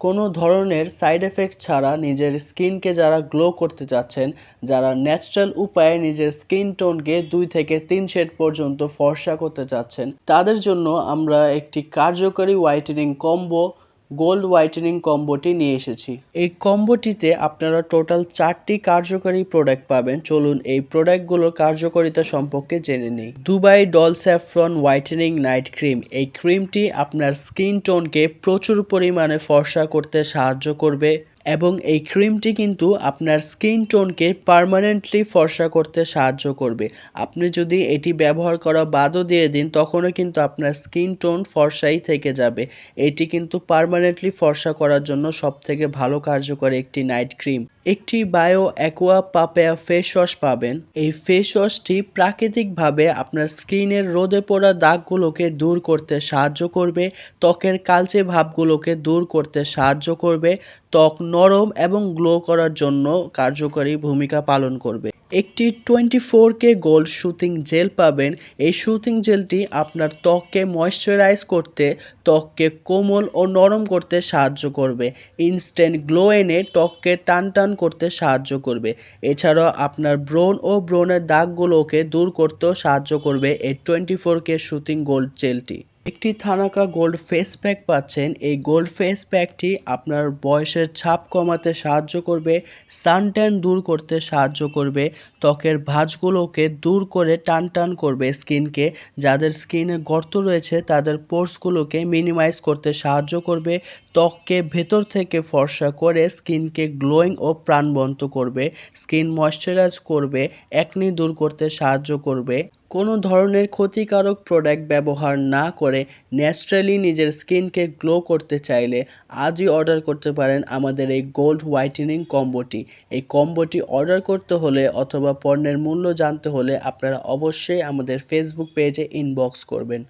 কোনো ধরনের side effect ছাড়া নিজের স্কিনকে যারা গ্লো করতে চাচ্ছেন, যারা ন্যাচারাল উপায়ে নিজের স্কিন টোনকে দুই থেকে তিন শেড পর্যন্ত ফর্সা করতে চাচ্ছেন, তাদের জন্য আমরা একটি কার্যকরী হোয়াইটেনিং কম্বো গোল্ড হোয়াইটেনিং কম্বোটি নিয়ে এসেছি। এই কম্বোটিতে আপনারা টোটাল চারটি কার্যকরী প্রোডাক্ট পাবেন। চলুন এই প্রোডাক্টগুলোর কার্যকারিতা সম্পর্কে জেনে নিই। Dubai doll saffron whitening night cream এই ক্রিমটি আপনার স্কিন টোনকে প্রচুর পরিমাণে ফর্সা করতে সাহায্য করবে। এবং এই ক্রিমটি কিন্তু আপনার স্কিন টোনকে পারমানেন্টলি ফর্সা করতে সাহায্য করবে। আপনি যদি এটি ব্যবহার করা বাদও দিয়ে দিন, তখনও কিন্তু আপনার স্কিন টোন ফর্সাই থেকে যাবে। এটি কিন্তু পারমানেন্টলি ফর্সা করার জন্য সবথেকে ভালো কার্যকর একটি নাইট ক্রিম একটি bio aqua papaya face wash পাবেন। এই ফেস ওয়াশটি প্রাকৃতিকভাবে আপনার স্কিনের রোদে পড়া দাগগুলোকে দূর করতে সাহায্য করবে, ত্বকের কালচে ভাবগুলোকে দূর করতে সাহায্য করবে, ত্বক নরম এবং গ্লো করার জন্য কার্যকরী ভূমিকা পালন করবে। একটি twenty four K gold soothing gel পাবেন। এই শুটিং জেলটি আপনার ত্বককে ময়শ্চারাইজ করতে, ত্বককে কোমল ও নরম করতে সাহায্য করবে। ইনস্ট্যান্ট গ্লো এনে ত্বককে টান টান করতে সাহায্য করবে। এছাড়াও আপনার ব্রণ ও ব্রণের দাগগুলোকে দূর করতেও সাহায্য করবে এই twenty four K soothing gold জেলটি। একটি থানাকা গোল্ড ফেস প্যাক পাচ্ছেন। এই গোল্ড ফেস প্যাকটি আপনার বয়সের ছাপ কমাতে সাহায্য করবে, সানট্যান দূর করতে সাহায্য করবে, ত্বকের ভাঁজগুলোকে দূর করে টান টান করবে স্কিনকে। যাদের স্কিনে গর্ত রয়েছে, তাদের পোর্সগুলোকে মিনিমাইজ করতে সাহায্য করবে, ত্বককে ভেতর থেকে ফর্সা করে স্কিনকে গ্লোয়িং ও প্রাণবন্ত করবে, স্কিন ময়শ্চারাইজ করবে, একনি দূর করতে সাহায্য করবে। কোনো ধরনের ক্ষতিকারক প্রোডাক্ট ব্যবহার না করে ন্যাচারালি নিজের স্কিনকে গ্লো করতে চাইলে আজই অর্ডার করতে পারেন আমাদের এই গোল্ড হোয়াইটেনিং কম্বোটি এই কম্বোটি অর্ডার করতে হলে অথবা পণ্যের মূল্য জানতে হলে আপনারা অবশ্যই আমাদের ফেসবুক পেজে ইনবক্স করবেন।